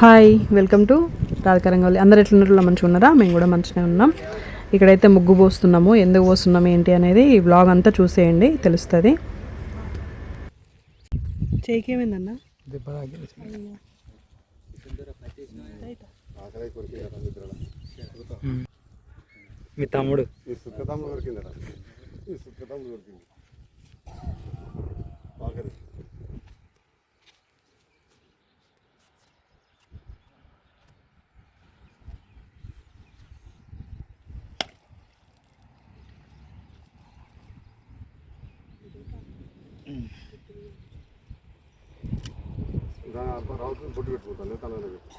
Hi welcome to రాధకరంగవల్లి అందరు ఎట్లున్నట్లు మంచిగా ఉన్నారా మేము కూడా మంచిగా ఉన్నాం. ఇక్కడైతే ముగ్గు పోస్తున్నాము. ఎందుకు పోస్తున్నాము ఏంటి అనేది ఈ బ్లాగ్ అంతా చూసేయండి తెలుస్తుంది. చేకేమైందన్నా మీ తమ్ముడు ఈ సుక్కతమ్మ దొరికిందట ఈ సుక్కతమ్మ దొరికింది ఆఖరి దాని అబ్బా రావుతుంది బొట్టు పెట్టుకుంటాను తన పెట్టి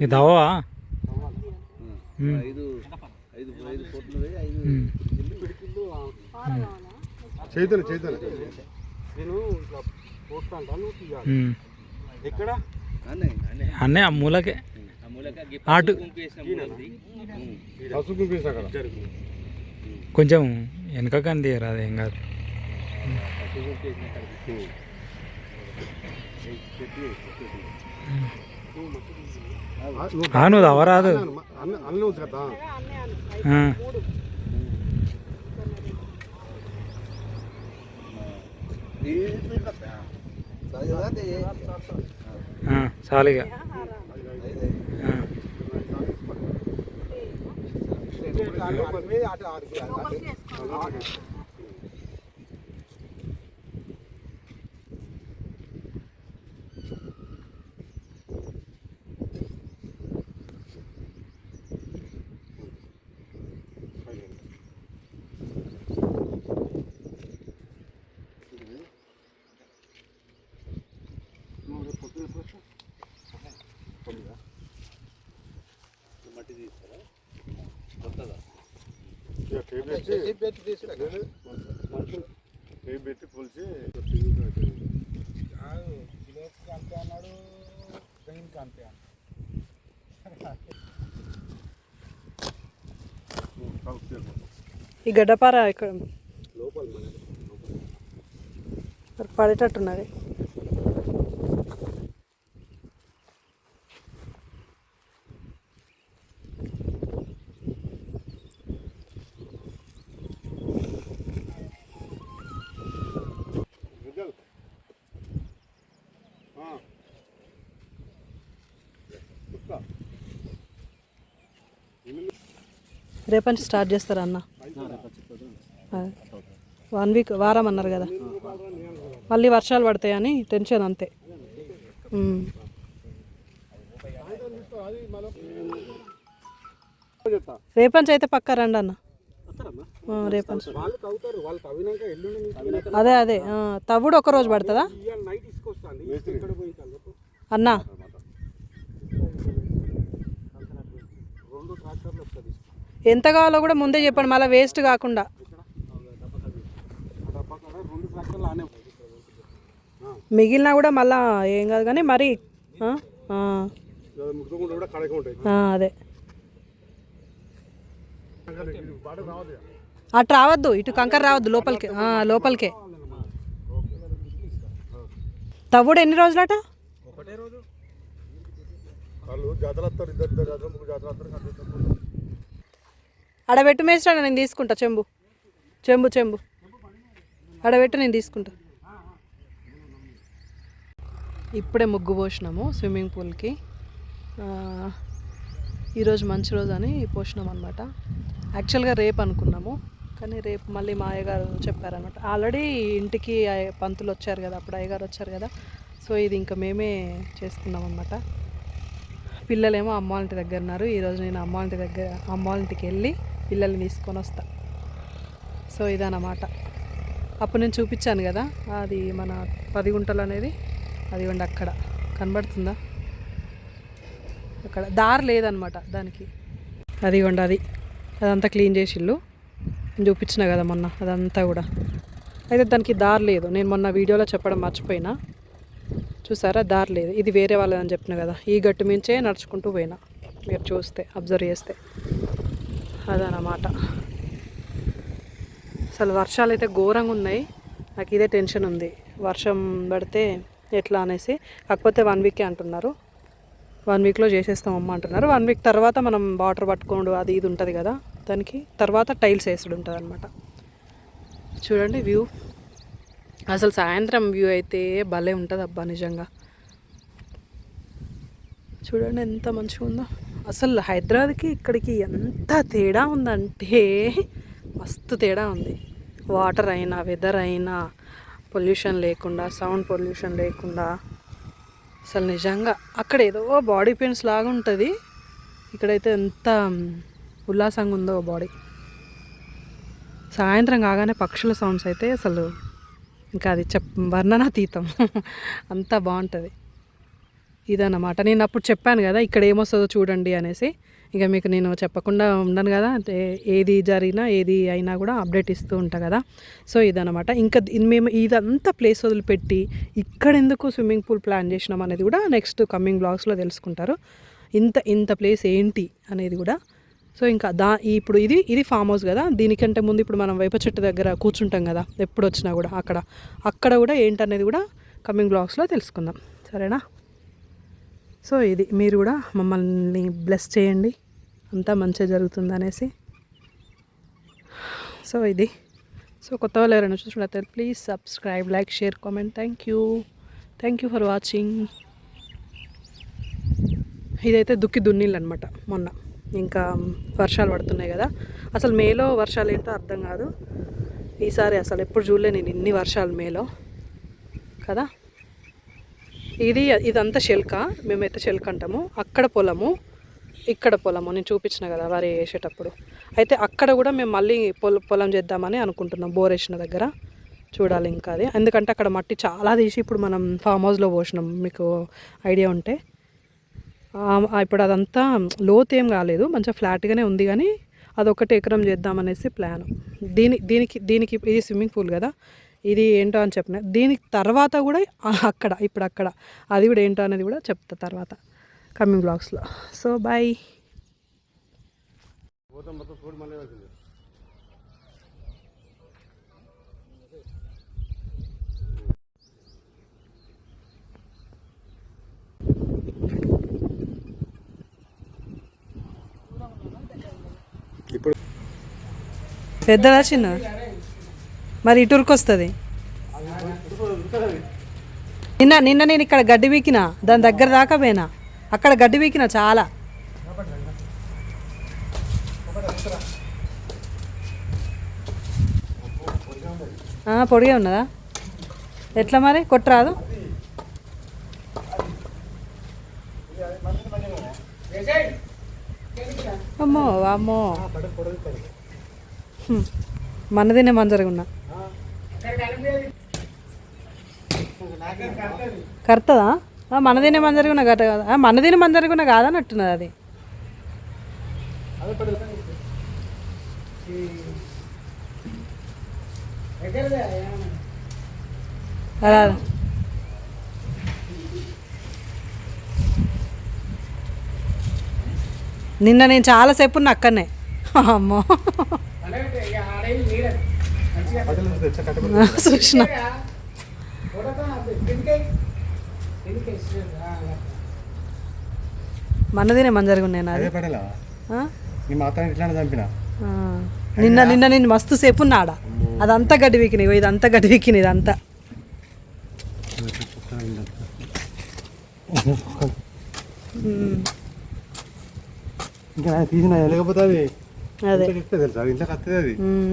ఇది అవవా చైతన్య చైతన్య నేను ఇట్లా పోస్తాను తీయాలి. ఎక్కడ? అన్నీ ఆ మూలకే. అటు కొంచెం వెనక రాదు ఏం కాదు. నువ్వు అవరాదు అన్న అన్నీ టేప్ పెట్టి లేదు, మంచి. టేప్ పెట్టి కొలిచి ఈ గడ్డపార ఇక్కడ పడేటట్టున్నది రేపటి నుంచి స్టార్ట్ చేస్తారా అన్న. వన్ వీక్ వారం అన్నారు కదా. మళ్ళీ వర్షాలు పడతాయని టెన్షన్ అంతే. ఉమ్. నుంచి అయితే పక్కా రండి అన్న. ఆ, అదే అదే. తవ్వుడు ఒక రోజు పడుతుందా? అన్నా. రెండు ట్రాక్టర్లు వస్తుంది ఎంత కావాలో కూడా ముందే చెప్పండి మళ్ళీ వేస్ట్ కాకుండా. మిగిలినా కూడా మళ్ళా ఏం కాదు కానీ మరి ఆ? ఆ, ముట్టుకుంటే కూడా కడక ఉంటాయి ఆ, అదే. అటు రావద్దు ఇటు కంకర రావద్దు లోపలికి ఆ, లోపలికే తవ్వుడు ఎన్ని రోజులట వాళ్ళు జాతర ఇద్దరు జాతర ముగ్గురు జాతర అడబెట్టు మేస్తాడు నేను తీసుకుంటా చెంబు. చెంబు చెంబు. అడబెట్టు నేను తీసుకుంటా. ఇప్పుడే ముగ్గు పోసినాము స్విమ్మింగ్ పూల్కి. ఈరోజు మంచి రోజు అని పోసినాం అనమాట యాక్చువల్గా రేపు అనుకున్నాము కానీ రేపు మళ్ళీ మా అయ్యగారు చెప్పారనమాట ఆల్రెడీ ఇంటికి పంతులు వచ్చారు కదా అప్పుడు అయ్యగారు వచ్చారు కదా. సో ఇది ఇంకా మేమే చేసుకున్నాం అనమాట పిల్లలేమో అమ్మ వాళ్ళ ఇంటి దగ్గర ఉన్నారు. ఈరోజు నేను అమ్మ వాళ్ళ ఇంటి దగ్గర అమ్మ వాళ్ళ ఇంటికి వెళ్ళి పిల్లల్ని తీసుకొని వస్తా. సో ఇదన్నమాట. అప్పుడు నేను చూపించాను కదా అది మన పది గుంటలు అనేది. అది ఉండి అక్కడ. కనబడుతుందా? అక్కడ. దారి లేదనమాట దానికి. అది ఉండి అది. అదంతా క్లీన్ చేసిళ్ళు. నేను చూపించిన కదా మొన్న అదంతా కూడా. అయితే దానికి దారి లేదు. నేను మొన్న వీడియోలో చెప్పడం మర్చిపోయినా. చూసారా? దారి లేదు. ఇది వేరే వాళ్ళదని చెప్పిన కదా. ఈ గట్టు మించే నడుచుకుంటూ పోయినా. మీరు చూస్తే అబ్జర్వ్ చేస్తే. అదనమాట అసలు వర్షాలు అయితే ఘోరంగా ఉన్నాయి. నాకు ఇదే టెన్షన్ ఉంది. వర్షం పడితే ఎట్లా అనేసి. కాకపోతే వన్ వీకే అంటున్నారు. వన్ వీక్లో చేసేస్తాం అమ్మ అంటున్నారు. వన్ వీక్ తర్వాత మనం వాటర్ పట్టుకోండు అది ఇది ఉంటుంది కదా. దానికి తర్వాత టైల్స్ వేసుడు ఉంటుంది అనమాట చూడండి వ్యూ. అసలు సాయంత్రం వ్యూ అయితే భలే ఉంటుంది అబ్బా నిజంగా. చూడండి ఎంత మంచిగా ఉందో అసలు హైదరాబాద్కి ఇక్కడికి ఎంత తేడా ఉందంటే మస్తు తేడా ఉంది. వాటర్ అయినా వెదర్ అయినా పొల్యూషన్ లేకుండా సౌండ్ పొల్యూషన్ లేకుండా అసలు నిజంగా అక్కడ ఏదో బాడీ పెయిన్స్ లాగా ఉంటుంది. ఇక్కడైతే ఎంత ఉల్లాసంగా ఉందో బాడీ సాయంత్రం కాగానే పక్షుల సౌండ్స్ అయితే అసలు ఇంకా అది చెప్ వర్ణనాతీతం. అంత బాగుంటుంది. ఇదన్నమాట. నేను అప్పుడు చెప్పాను కదా ఇక్కడ ఏమొస్తుందో చూడండి అనేసి. ఇంకా మీకు నేను చెప్పకుండా ఉండను కదా అంటే ఏది జరిగినా ఏది అయినా కూడా అప్డేట్ ఇస్తూ ఉంటా కదా. సో ఇదన్నమాట. ఇంకా మేము ఇదంతా ప్లేస్ వదిలిపెట్టి ఇక్కడ ఎందుకు స్విమ్మింగ్ పూల్ ప్లాన్ చేసినాం అనేది కూడా నెక్స్ట్ కమింగ్ బ్లాగ్స్లో తెలుసుకుంటారు. ఇంత ఇంత ప్లేస్ ఏంటి అనేది కూడా. సో ఇంకా దా ఇప్పుడు ఇది ఇది ఫామ్ హౌస్ కదా. దీనికంటే ముందు ఇప్పుడు మనం వేప చెట్టు దగ్గర కూర్చుంటాం కదా ఎప్పుడు వచ్చినా కూడా అక్కడ. అక్కడ కూడా ఏంటనేది కూడా కమింగ్ బ్లాగ్స్లో తెలుసుకుందాం. సరేనా? సో ఇది మీరు కూడా మమ్మల్ని బ్లెస్ చేయండి. అంతా మంచిగా జరుగుతుంది అనేసి. సో ఇది. సో కొత్త వాళ్ళు ఎవరైనా చూసినట్లయితే please subscribe like share comment thank you thank you for watching ఇదైతే దుక్కి దున్నీళ్ళు అనమాట మొన్న. ఇంకా వర్షాలు పడుతున్నాయి కదా. అసలు మేలో వర్షాలు ఏంటో అర్థం కాదు. ఈసారి అసలు ఎప్పుడు చూడలే నేను ఇన్ని వర్షాలు మేలో. కదా? ఇది ఇదంతా శెల్క మేమైతే శెల్క అంటాము. అక్కడ పొలము ఇక్కడ పొలము. నేను చూపించిన కదా వరి వేసేటప్పుడు. అయితే అక్కడ కూడా మేము మళ్ళీ పొల పొలం చేద్దామని అనుకుంటున్నాం బోర్ వేసిన దగ్గర. చూడాలి ఇంకా అది. ఎందుకంటే అక్కడ మట్టి చాలా తీసి ఇప్పుడు మనం ఫామ్ హౌస్లో పోసినాం. మీకు ఐడియా ఉంటే. ఇప్పుడు అదంతా లోతు ఏం కాలేదు. మంచిగా ఫ్లాట్గానే ఉంది కానీ అదొకటి ఎకరం చేద్దామనేసి ప్లాన్ దీని దీనికి దీనికి ఇది స్విమ్మింగ్ పూల్ కదా. ఇది ఏంటో అని చెప్పిన. దీనికి తర్వాత కూడా అక్కడ ఇప్పుడు అక్కడ. అది కూడా ఏంటో అనేది కూడా చెప్తా తర్వాత కమింగ్ బ్లాగ్స్లో సో బాయ్ ఇప్పుడు పెద్దదా చిన్న? మరి ఇటురికి వస్తుంది నిన్న నిన్న నేను ఇక్కడ గడ్డి వీకిన దాని దగ్గర దాకా పోయినా. అక్కడ గడ్డి వీకిన చాలా. పొడిగే ఉన్నదా? ఎట్లా మరి? కొట్టరాదు? అమ్మో అమ్మో హ్మ్. మనదినే మంజరగా ఉన్నా కరుతుందా? ఆ, మనదినే మంజరగా ఉన్నా గట్ట కాదా? మనదినే మంజరగా ఉన్నా కాదన్నట్టున్నది అది. నిన్న నేను చాలాసేపు ఉన్నా అక్కడనే అమ్మో. చూసిన మనదినే మంజరగా ఉన్నాయి నాది? నీ ఇట్లానే చంపిన. నిన్న నిన్న నేను మస్తు సేపు ఉన్నా ఆడ. అదంతా గడ్డి వీకినాయి ఇగో ఇదంతా గడ్డి వీకినాయి ఇదంతా. అది.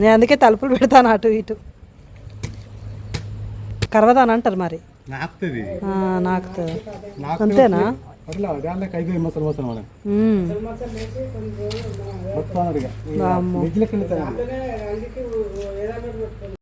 నేను అందుకే తలుపులు పెడతాను అటు ఇటు. కరవదాని అంటారు మరి. నాకుతుంది ఆ, నాకుతుంది నాకు అంతేనా అట్లా